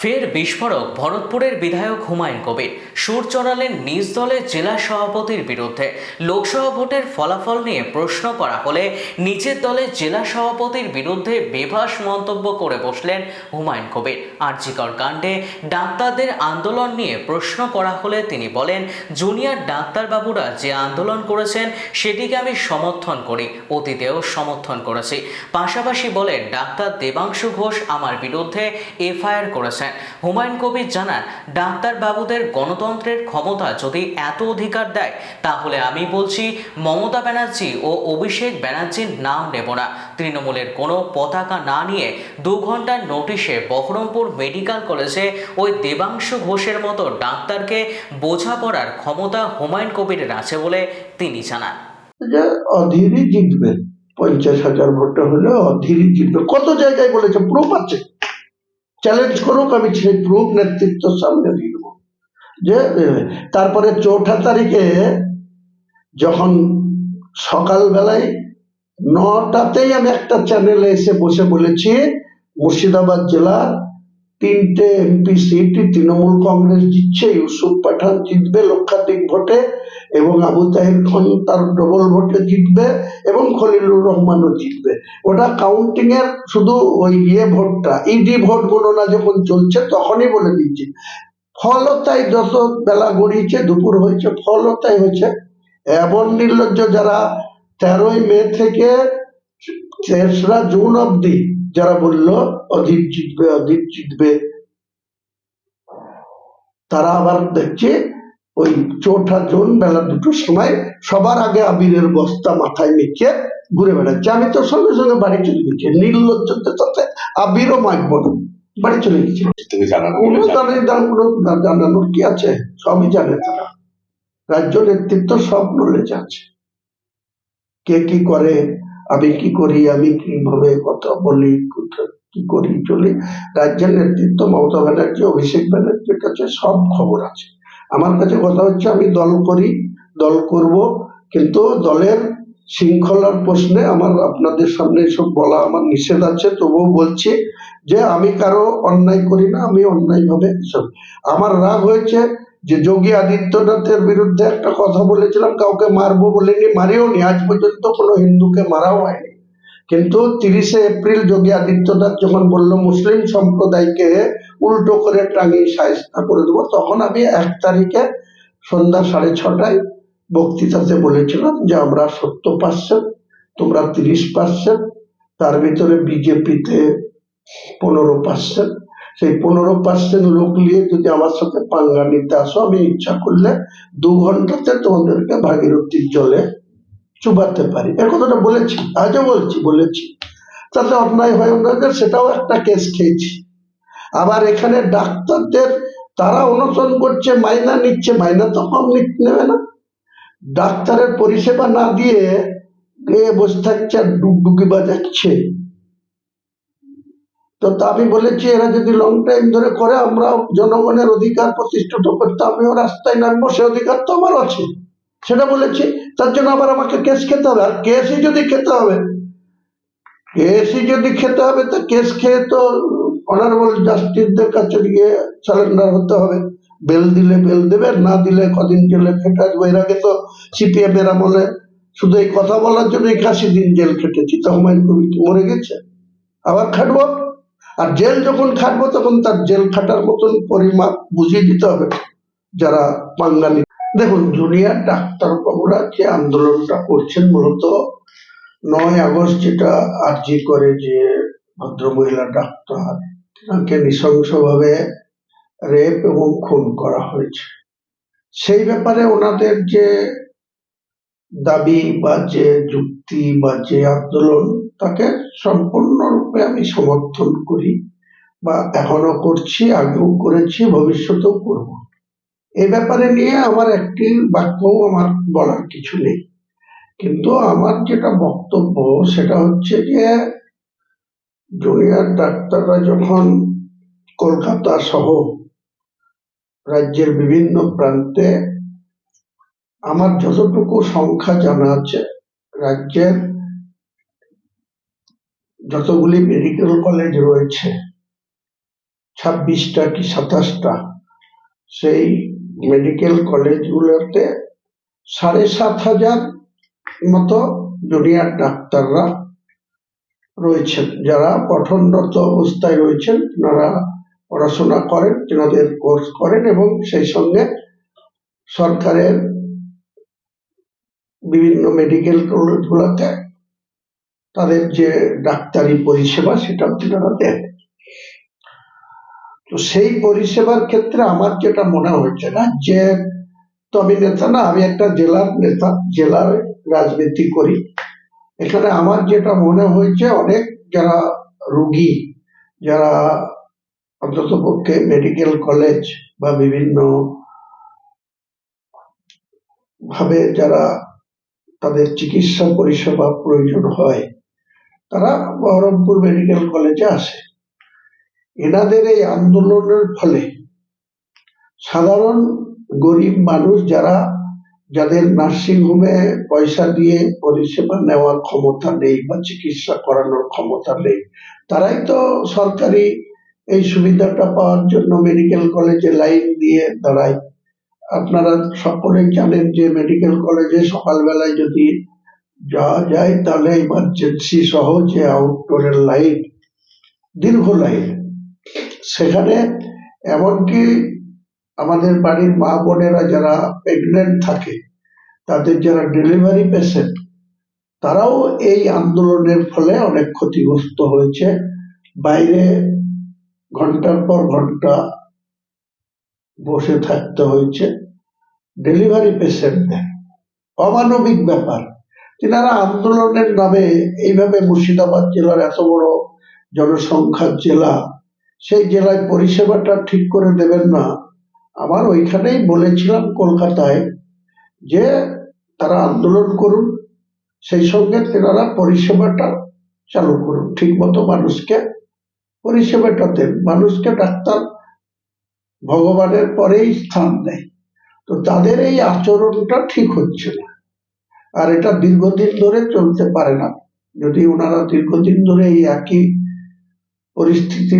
ফের বিস্ফোরক ভরতপুরের বিধায়ক হুমায়ুন কবির। সুর চড়ালেন নিজ দলের জেলা সভাপতির বিরুদ্ধে। লোকসভা ভোটের ফলাফল নিয়ে প্রশ্ন করা হলে নিজের দলের জেলা সভাপতির বিরুদ্ধে বেভাস মন্তব্য করে বসলেন হুমায়ুন কবির। আর্জিকর কাণ্ডে ডাক্তারদের আন্দোলন নিয়ে প্রশ্ন করা হলে তিনি বলেন, জুনিয়র ডাক্তারবাবুরা যে আন্দোলন করেছেন, সেটিকে আমি সমর্থন করি, অতীতেও সমর্থন করেছি। পাশাপাশি বলেন, ডাক্তার দেবাংশু ঘোষ আমার বিরুদ্ধে এফআইআর করেছেন। হুমায়ুন কবির জানান ডাক্তারবাবুদের গণতন্ত্রের ক্ষমতা যদি এত অধিকার দেয়, তাহলে আমি বলছি মমতা ব্যানার্জি ও অভিষেক ব্যানার্জির নাম নেব না। তৃণমূলের কোনো পতাকা না নিয়ে দু ঘণ্টার নোটিশে বহরমপুর মেডিকেল কলেজে ওই দেবাংশু ঘোষের মতো ডাক্তারকে বোঝাপড়ার ক্ষমতা হুমায়ুন কবিরের আছে বলে তিনি জানান। যে অধীরই জিতবে। পঞ্চাশ হাজার ভোটে হলে অধীরই জিতবে। কত জায়গায় বলেছে? প্রুফ আছে চ্যালেঞ্জ করুক, আমি সেই প্রুফ নেতৃত্ব সামনে দিয়ে দেবো। যে তারপরে চৌঠা তারিখে যখন সকালবেলায় নটাতেই আমি একটা চ্যানেলে এসে বসে বলেছি, মুর্শিদাবাদ জেলার তিনটে এমপি সিট তৃণমূল কংগ্রেস জিতছে, ইউসুফ পাঠান জিতবে, লক্ষাধিক ভোটে, এবং আবু তাহির খান তার ডবল ভোটে জিতবে, এবং খলিলুর রহমানও জিতবে। ওটা কাউন্টিং এর শুধু ওই ইয়ে ভোটটা। ইডি ভোট গণনা যখন চলছে, তখনই বলে দিচ্ছে। ফলও তাই যত বেলা গড়িয়েছে, দুপুর হয়েছে ফলও তাই হয়েছে। এমন নির্লজ্জ যারা তেরোই মে থেকে তেসরা জুন অবধি যারা বলল অধীর জিতবে অধীর জিতবে। তারা আবার দেখছে ওই চৌঠা জুন বেলা দুটোর সময় সবার আগে আবিরের বস্তা মাথায় নিচে ঘুরে বেড়াচ্ছে। আমি তো সঙ্গে সঙ্গে বাড়ি চলে গেছি। নির্লজ্জতে সাথে আবিরও মাখবো না। বাড়ি চলে গেছি। কোনো। জানানোর কি আছে? সবই জানে তারা। রাজ্য নেতৃত্ব সব নলেজ আছে কে কি করে আমি কি করি? আমি কীভাবে কথা বলি? কি করি? চলি। রাজ্যের নেতৃত্ব মমতা ব্যানার্জি, অভিষেক ব্যানার্জির কাছে সব খবর আছে। আমার কাছে কথা হচ্ছে, আমি দল করি, দল করব, কিন্তু দলের শৃঙ্খলার প্রশ্নে আমার আপনাদের সামনে এসব বলা আমার নিষেধ আছে। তবুও বলছি যে, আমি কারও অন্যায় করি না, আমি অন্যায় ভাবে এসব। আমার রাগ হয়েছে যে যোগী আদিত্যনাথের বিরুদ্ধে একটা কথা বলেছিলাম, কাউকে মারবো বলিনি, মারিও নি, আজ পর্যন্ত কোনো হিন্দুকে মারাও হয়নি। কিন্তু তিরিশে এপ্রিল যোগী আদিত্যনাথ যখন বলল, মুসলিম সম্প্রদায়কে উল্টো করে টাঙিয়ে সাহেস্তা করে দেবো, তখন আমি এক তারিখে সন্ধ্যা সাড়ে ছটায় বক্তৃতাতে বলেছিলাম যে, আমরা সত্তর পার্সেন্ট, তোমরা তিরিশ পার্সেন্ট, তার ভিতরে বিজেপিতে পনেরো পার্সেন্ট সেই পনেরো পার্সেন্ট লোক নিয়ে যদি আমার সাথে পাঙ্গা নিতে আসো, আমি ইচ্ছা করলে দু ঘন্টাতে তোমাদেরকে ভাগীরথীর জলে চুবাতে পারি। এ কথাটা বলেছি, আজও বলছি, বলেছি। তাতে অন্যায় হয় যে সেটাও একটা কেস খেয়েছি। আবার এখানে ডাক্তারদের, তারা অনশন করছে, মাইনা নিচ্ছে, মাইনা তো কম নেবে না। ডাক্তারের পরিষেবা না দিয়ে বসে থাকছে আর ডুগডুগি বাজাচ্ছে। তো আমি বলেছি, এরা যদি লং টাইম ধরে করে আমরা জনগণের অধিকার প্রতিষ্ঠিত করতে, আমিও রাস্তায় নামবো, সে অধিকার তো আমার আছে। সেটা বলেছি, তার জন্য আবার আমাকে কেস খেতে হবে। আর কেসই যদি খেতে হবে কেসই যদি খেতে হবে, তো কেস খেয়ে তো অনারেবল জাস্টিসদের কাছে গিয়ে সারেন্ডার হতে হবে। বেল দিলে বেল দেবে, না দিলে কদিন জেলে খেটে আসব। এর আগে তো সিপিএম এর আমলে শুধু এই কথা বলার জন্য একাশি দিন জেল খেটেছি তো হুমায়ুন কবির কি মরে গেছে। আবার খাটবো। আর জেল যখন খাটবো, তখন তার জেল খাটার মতন পরিমাপ বুঝিয়ে দিতে হবে যারা বাঙালি। দেখুন, জুনিয়র ডাক্তার বাবুরা যে আন্দোলনটা করছেন মূলত নয় আগস্ট যেটা আর্জি করে যে ভদ্রমহিলা ডাক্তার, তাকে নৃশংসভাবে রেপ এবং খুন করা হয়েছে। সেই ব্যাপারে ওনাদের যে দাবি বা যে যুক্তি বা যে আন্দোলন তাকে সম্পূর্ণরূপে আমি সমর্থন করি বা এখনও করছি, আগেও করেছি, ভবিষ্যতেও করব। এ ব্যাপারে নিয়ে আমার একটি বাক্যও আমার বলার কিছু নেই। কিন্তু আমার যেটা বক্তব্য সেটা হচ্ছে যে, জুনিয়র ডাক্তাররা যখন কলকাতা সহ রাজ্যের বিভিন্ন প্রান্তে আমার যতটুকু সংখ্যা জানা আছে, রাজ্যের যতগুলি মেডিকেল কলেজ রয়েছে, ছাব্বিশটা কি সাতাশটা, সেই মেডিকেল কলেজগুলোতে সাড়ে সাত হাজার মতো জুনিয়র ডাক্তাররা রয়েছেন। যারা পঠনরত অবস্থায় রয়েছেন, তারা পড়াশোনা করেন, তেনাদের কোর্স করেন এবং সেই সঙ্গে সরকারের বিভিন্ন মেডিকেল কলেজগুলোতে তাদের যে ডাক্তারি পরিষেবা, সেটা তেনারা দেন। তো সেই পরিষেবার ক্ষেত্রে আমার যেটা মনে হয়েছে না, যে তবে নেতা না, আমি একটা জেলার নেতা, জেলার রাজনীতি করি। এখানে আমার যেটা মনে হয়েছে, অনেক যারা রুগী, যারা অন্তত পক্ষে মেডিকেল কলেজ বা বিভিন্ন ভাবে যারা তাদের চিকিৎসা পরিষেবা প্রয়োজন হয় তারা বহরমপুর মেডিকেল কলেজে আসে। এনাদের এই আন্দোলনের ফলে সাধারণ গরিব মানুষ যারা, যাদের নার্সিং হোমে পয়সা দিয়ে পরিষেবা নেওয়ার ক্ষমতা নেই বা চিকিৎসা করানোর ক্ষমতা নেই, তারাই তো সরকারি এই সুবিধাটা পাওয়ার জন্য মেডিকেল কলেজে লাইন দিয়ে দাঁড়ায়। আপনারা সকলেই জানেন যে মেডিকেল কলেজে সকালবেলায় যদি যাওয়া যায় তাহলে ইমার্জেন্সি সহ যে আউটডোরের লাইন দীর্ঘ লাইন সেখানে এমনকি আমাদের বাড়ির মা বোনেরা যারা প্রেগনেন্ট থাকে, তাদের যারা ডেলিভারি পেশেন্ট তারাও এই আন্দোলনের ফলে অনেক ক্ষতিগ্রস্ত হয়েছে। বাইরে ঘণ্টার পর ঘণ্টা বসে থাকতে হয়েছে। ডেলিভারি পেশেন্টদের অমানবিক ব্যাপার। তিনারা আন্দোলনের নামে এইভাবে মুর্শিদাবাদ জেলার এত বড় জনসংখ্যার জেলা, সেই জেলায় পরিষেবাটা ঠিক করে দেবেন না। আমার ওইখানেই বলেছিলাম কলকাতায় যে তারা আন্দোলন করুন, সেই সঙ্গে তেনারা পরিষেবাটা চালু করুন। ঠিক মতো মানুষকে পরিষেবাটা দেন। মানুষকে ডাক্তার ভগবানের পরেই স্থান দেয়। তো তাদের এই আচরণটা ঠিক হচ্ছে না। আর এটা দীর্ঘদিন ধরে চলতে পারে না। যদি ওনারা দীর্ঘদিন ধরে এই একই পরিস্থিতি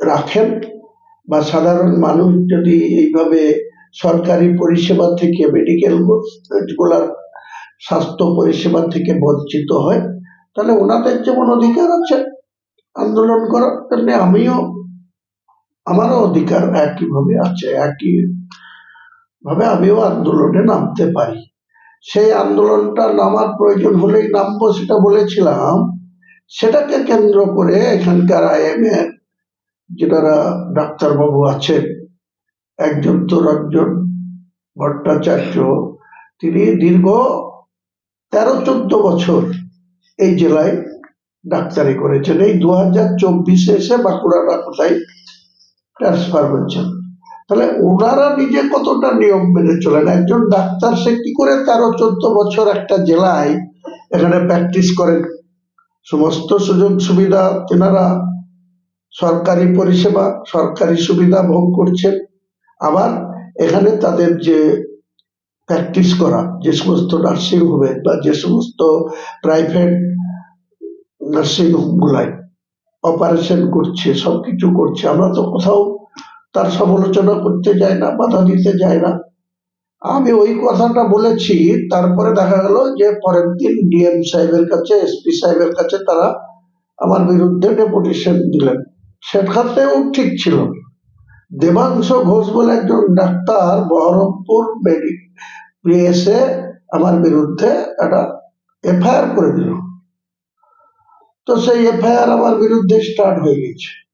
রাখেন বা সাধারণ মানুষ যদি এইভাবে সরকারি পরিষেবা থেকে মেডিকেলগুলার স্বাস্থ্য পরিষেবা থেকে বঞ্চিত হয়, তাহলে ওনাদের যেমন অধিকার আছে, আন্দোলন করার তেমনি আমিও, আমারও অধিকার একইভাবে আছে একই ভাবে আমিও আন্দোলনে নামতে পারি। সেই আন্দোলনটা নামার প্রয়োজন হলেই নামবো সেটা বলেছিলাম। সেটাকে কেন্দ্র করে এখানকার আইএম এর যারা ডাক্তারবাবু আছেন, একজন তো রঞ্জন ভট্টাচার্য, তিনি দীর্ঘ তেরো চোদ্দ বছর এই জেলায় ডাক্তারি করেছেন। এই দু হাজার চব্বিশে এসে বাঁকুড়া না কোথায় ট্রান্সফার হয়েছেন তাহলে ওনারা নিজে কতটা নিয়ম মেনে চলেন? একজন ডাক্তার, সে কি করে তেরো, চোদ্দ বছর একটা জেলায় এখানে প্র্যাকটিস করেন? সমস্ত সুযোগ সুবিধা তেনারা সরকারি পরিষেবা, সরকারি সুবিধা ভোগ করছেন। আবার এখানে তাদের যে প্র্যাকটিস করা, যে সমস্ত নার্সিং হোমে বা যে সমস্ত প্রাইভেট নার্সিং হোমগুলায় অপারেশন করছে, সবকিছু করছে, আমরা তো কোথাও তার সমালোচনা করতে যাই না, বাধা দিতে যাই না। আমি ওই কথাটা বলেছি, তারপরে দেখা গেল যে পরের দিন ডিএম সাহেবের কাছে, এসপি সাহেবের কাছে তারা আমার বিরুদ্ধে ডেপুটেশন দিলেন। সেখানেও ঠিক ছিল। দেবাংশ ঘোষ বলে একজন ডাক্তার বহরমপুর এসে আমার বিরুদ্ধে একটা এফআইআর করে দিল। তো সেই এফআইআর আমার বিরুদ্ধে স্টার্ট হয়ে গেছে।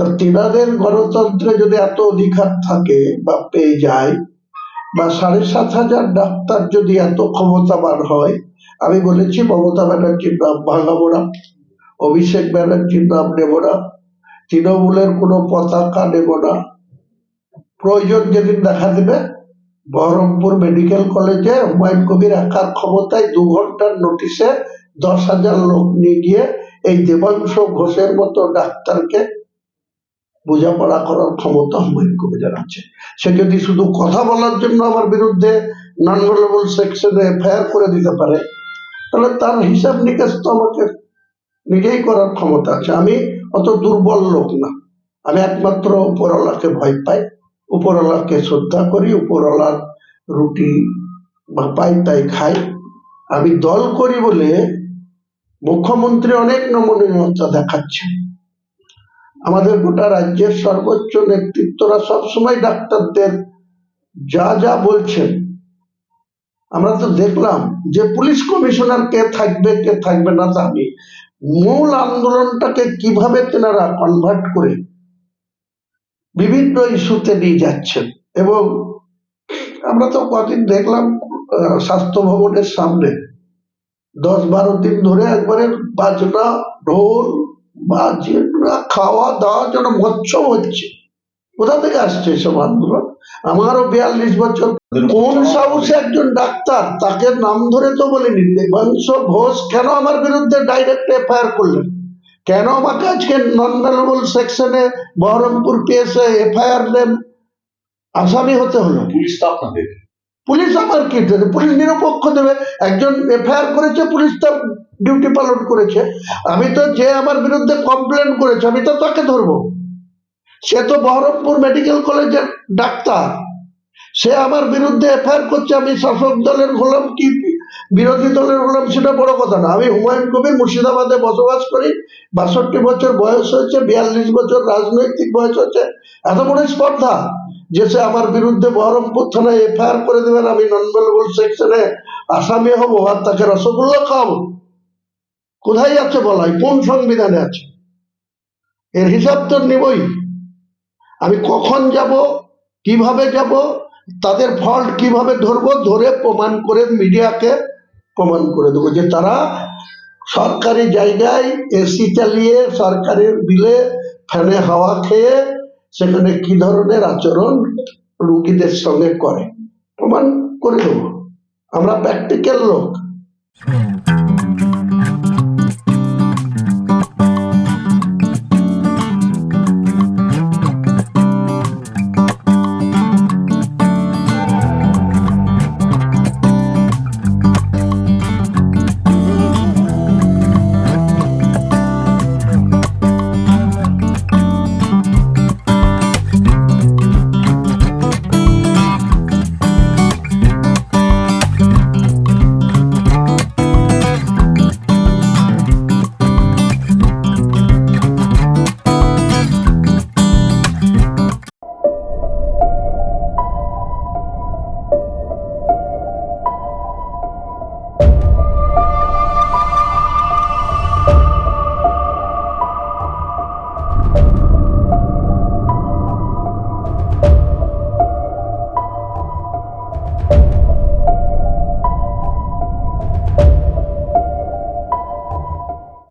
তো তিনাদের গণতন্ত্রে যদি এত অধিকার থাকে বা পেয়ে যায়, বা সাড়ে সাত হাজার ডাক্তার যদি এত ক্ষমতাবান হয়, আমি বলেছি মমতা ব্যানার্জির নাম ভাঙাবো না, অভিষেক ব্যানার্জির নাম নেব না, তৃণমূলের কোনো পতাকা নেব না। প্রয়োজন যেদিন দেখা দেবে, বহরমপুর মেডিকেল কলেজে হুমায়ুন কবির একার ক্ষমতায় দু ঘণ্টার নোটিশে দশ হাজার লোক নিয়ে গিয়ে এই দেবাংশ ঘোষের মতো ডাক্তারকে বোঝাপড়া করার ক্ষমতা হুমায়ুন কবিরের আছে সে যদি শুধু কথা বলার জন্য আমার বিরুদ্ধে নন ভেলেবল সেকশনে এফআইআর করে দিতে পারে, তাহলে তার হিসাব নিকাশ তো আমাকে নিজেই করার ক্ষমতা আছে। আমি অত দুর্বল লোক না। আমি একমাত্র উপরওয়ালাকে ভয় পাই, উপরওয়ালাকে শ্রদ্ধা করি, উপরওয়ালার রুটি বা পাই তাই খাই। আমি দল করি বলে মুখ্যমন্ত্রী অনেক নমনীয়তা দেখাচ্ছে। আমাদের গোটা রাজ্যের সর্বোচ্চ নেতৃত্বরা সবসময় ডাক্তারদের যা যা বলছেন। আমরা তো দেখলাম যে পুলিশ কমিশনার কে থাকবে কে থাকবে না আমি। মূল আন্দোলনটাকে কীভাবে তেনারা কনভার্ট করে বিভিন্ন ইস্যুতে নিয়ে যাচ্ছেন এবং আমরা তো কদিন দেখলাম স্বাস্থ্য ভবনের সামনে দশ বারো দিন ধরে একবারে বাজনা, ঢোল বাজনা খাওয়া দাওয়া যেন মৎসব হচ্ছে। কোথা থেকে আসছে এসব আন্দোলন? আমারও বিয়াল্লিশ বছর। কোন সাহসে একজন ডাক্তার তাকে নাম ধরে তো বলিনি? দেবাংশ ঘোষ কেন আমার বিরুদ্ধে ডাইরেক্ট এফআইআর করলেন? কেন আমাকে আজকে নন ভ্যালুবল সেকশনে বহরমপুর পিএসএ এফআইআর দেন? আসামি হতে হলো। পুলিশ তো আপনাদের। পুলিশ আমার কি দেবে? পুলিশ নিরপেক্ষ দেবে। একজন এফআইআর করেছে পুলিশ তার ডিউটি পালন করেছে। আমি তো যে আমার বিরুদ্ধে কমপ্লেন করেছে, আমি তো তাকে ধরবো। সে তো বহরমপুর মেডিকেল কলেজের ডাক্তার। সে আমার বিরুদ্ধে এফআইআর করছে, আমি শাসক দলের হলাম কি বিরোধী দলের হলাম সেটা বড় কথা না। আমি হুমায়ুন কবির মুর্শিদাবাদে বসবাস করি, বাষট্টি বছর বয়স হয়েছে, বিয়াল্লিশ বছর রাজনৈতিক বয়স হচ্ছে এত বড় স্পর্ধা যে সে আমার বিরুদ্ধে বহরমপুর থানায় এফআইআর করে দেবেন, আমি নন ভ্যালুবল সেকশনে আসামি হব, আর তাকে রসগোল্লা খাওয়াবো। কোথায় আছে বলাই? কোন সংবিধানে আছে? এর হিসাব তো নেবই। আমি কখন যাব? কীভাবে যাব? তাদের ফল্ট কীভাবে ধরবো? ধরে প্রমাণ করে মিডিয়াকে প্রমাণ করে দেবো যে তারা সরকারি জায়গায় এসি চালিয়ে সরকারের বিলে ফ্যানে হাওয়া খেয়ে সেখানে কি ধরনের আচরণ রুগীদের সঙ্গে করে? প্রমাণ করে দেবো। আমরা প্র্যাকটিক্যাল লোক।